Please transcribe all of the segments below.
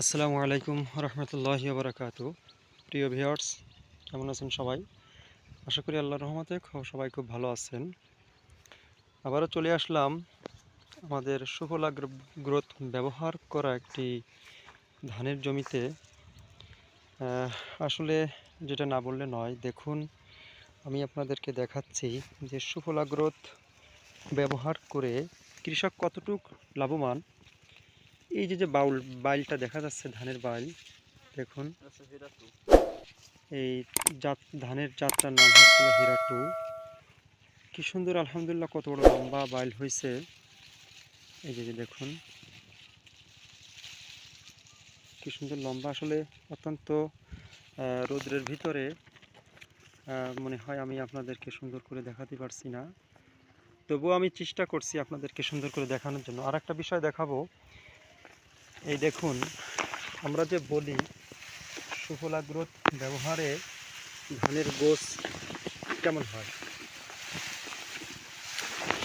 আসসালামু আলাইকুম রহমতুল্লাহ বারাকাতু প্রিয় ভিউয়ার্স, কেমন আছেন সবাই? আশা করি আল্লাহর রহমতে সবাই খুব ভালো আছেন। আবারও চলে আসলাম আমাদের সুফলা গ্রোথ ব্যবহার করা একটি ধানের জমিতে। আসলে যেটা না বললে নয়, দেখুন, আমি আপনাদেরকে দেখাচ্ছি যে সুফলা গ্রোথ ব্যবহার করে কৃষক কতটুক লাভবান। এই যে যে বাউল বাইলটা দেখা যাচ্ছে ধানের বাইল দেখুন। এই জাত ধানের জাতটার নাম হচ্ছিল হীরা টু। কি সুন্দর আলহামদুলিল্লাহ কত বড় লম্বা বাইল হয়েছে। এই যে যে দেখুন। কি সুন্দর লম্বা আসলে অত্যন্ত রৌদ্রের ভিতরে মনে হয় আমি আপনাদেরকে সুন্দর করে দেখাতে পারছি না। তবুও আমি চেষ্টা করছি আপনাদেরকে সুন্দর করে দেখানোর জন্য। আর একটা বিষয় দেখাবো। এই দেখুন, আমরা যে বলি, সুফলা গ্রোথ ব্যবহারে ধানের গোছ কেমন হয়?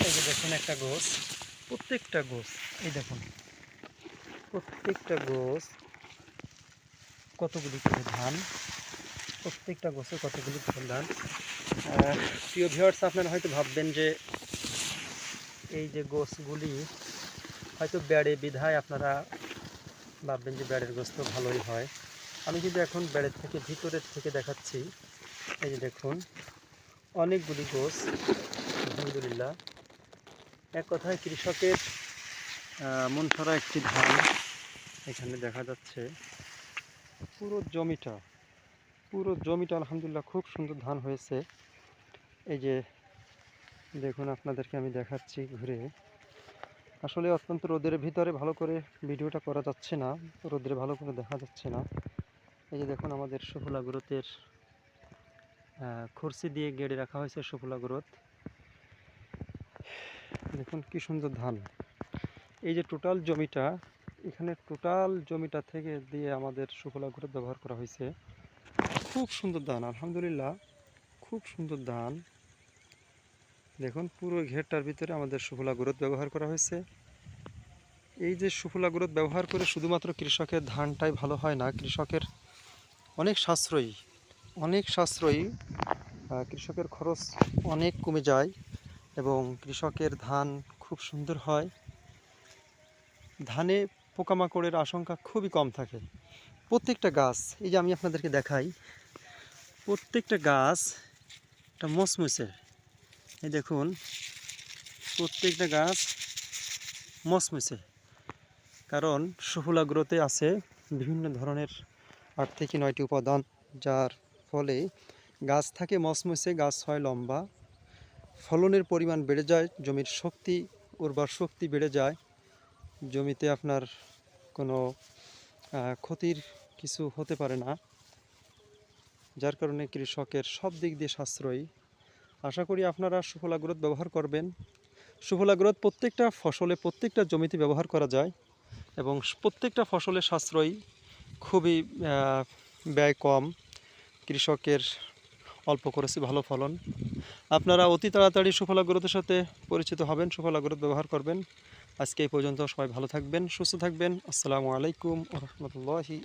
এই যে দেখুন একটা গোছ প্রত্যেকটা গোছ এই দেখুন, প্রত্যেকটা গোছ কতগুলি করে ধান? প্রত্যেকটা গোছে কতগুলি করে ধান? প্রিয় ভিউয়ার্স আপনারা হয়তো ভাববেন যে এই যে গোছগুলি হয়তো বেড়ে বিধায় আপনারা ভাববেন যে বেড়ের গোস্ত ভালোই হয়। আমি কিন্তু এখন বেড়ের থেকে, ভিতরের থেকে দেখাচ্ছি। এই যে দেখুন, অনেকগুলি গোস, আলহামদুলিল্লাহ। এক কথায় কৃষকের মন ছড়া একটি ধান এখানে দেখা যাচ্ছে। পুরো জমিটা পুরো জমিটা আলহামদুলিল্লাহ খুব সুন্দর ধান হয়েছে। এই যে দেখুন, আপনাদেরকে আমি দেখাচ্ছি ঘুরে। আসলে অত্যন্ত রোদের ভিতরে ভালো করে ভিডিওটা করা যাচ্ছে না, রোদ্রে ভালো করে দেখা যাচ্ছে না। এই যে দেখুন আমাদের সফলা গ্রোথের খরচি দিয়ে গেড়ে রাখা হয়েছে সফলা গ্রোথ। দেখুন কি সুন্দর ধান। এই যে টোটাল জমিটা, এখানে টোটাল জমিটা থেকে দিয়ে আমাদের সুফলা গ্রোথ ব্যবহার করা হয়েছে। খুব সুন্দর ধান, আলহামদুলিল্লাহ, খুব সুন্দর ধান। দেখুন, পুরো ঘেরটার ভিতরে আমাদের সুফলা গ্রোথ ব্যবহার করা হয়েছে। এই যে সুফলা গ্রোথ ব্যবহার করে শুধুমাত্র কৃষকের ধানটাই ভালো হয় না, কৃষকের অনেক সাশ্রয়ী অনেক সাশ্রয়ী কৃষকের খরচ অনেক কমে যায় এবং কৃষকের ধান খুব সুন্দর হয়। ধানে পোকামাকড়ের আশঙ্কা খুবই কম থাকে। প্রত্যেকটা গাছ, এই যে আমি আপনাদেরকে দেখাই, প্রত্যেকটা গাছ একটা মসমুসে এই দেখুন, প্রত্যেকটা গাছ মসমুসে কারণ সুফলা গ্রোথে আছে বিভিন্ন ধরনের আট থেকে নয়টি উপাদান, যার ফলে গাছ থাকে মসমুসে গাছ হয় লম্বা। ফলনের পরিমাণ বেড়ে যায়, জমির শক্তি, উর্বর শক্তি বেড়ে যায়। জমিতে আপনার কোনো ক্ষতির কিছু হতে পারে না, যার কারণে কৃষকের সব দিক দিয়ে সাশ্রয়ী। আশা করি আপনারা সুফলা গ্রোথ ব্যবহার করবেন। সুফলা গ্রোথ প্রত্যেকটা ফসলে, প্রত্যেকটা জমিতে ব্যবহার করা যায় এবং প্রত্যেকটা ফসলের সাশ্রয়ী খুবই ব্যয় কম, কৃষকের অল্প খরচে ভালো ফলন। আপনারা অতি তাড়াতাড়ি সুফলা গ্রোথের সাথে পরিচিত হবেন সুফলা গ্রোথ ব্যবহার করবেন। আজকে এই পর্যন্ত সবাই ভালো থাকবেন, সুস্থ থাকবেন। আসসালামু আলাইকুম রহমতুল্লাহি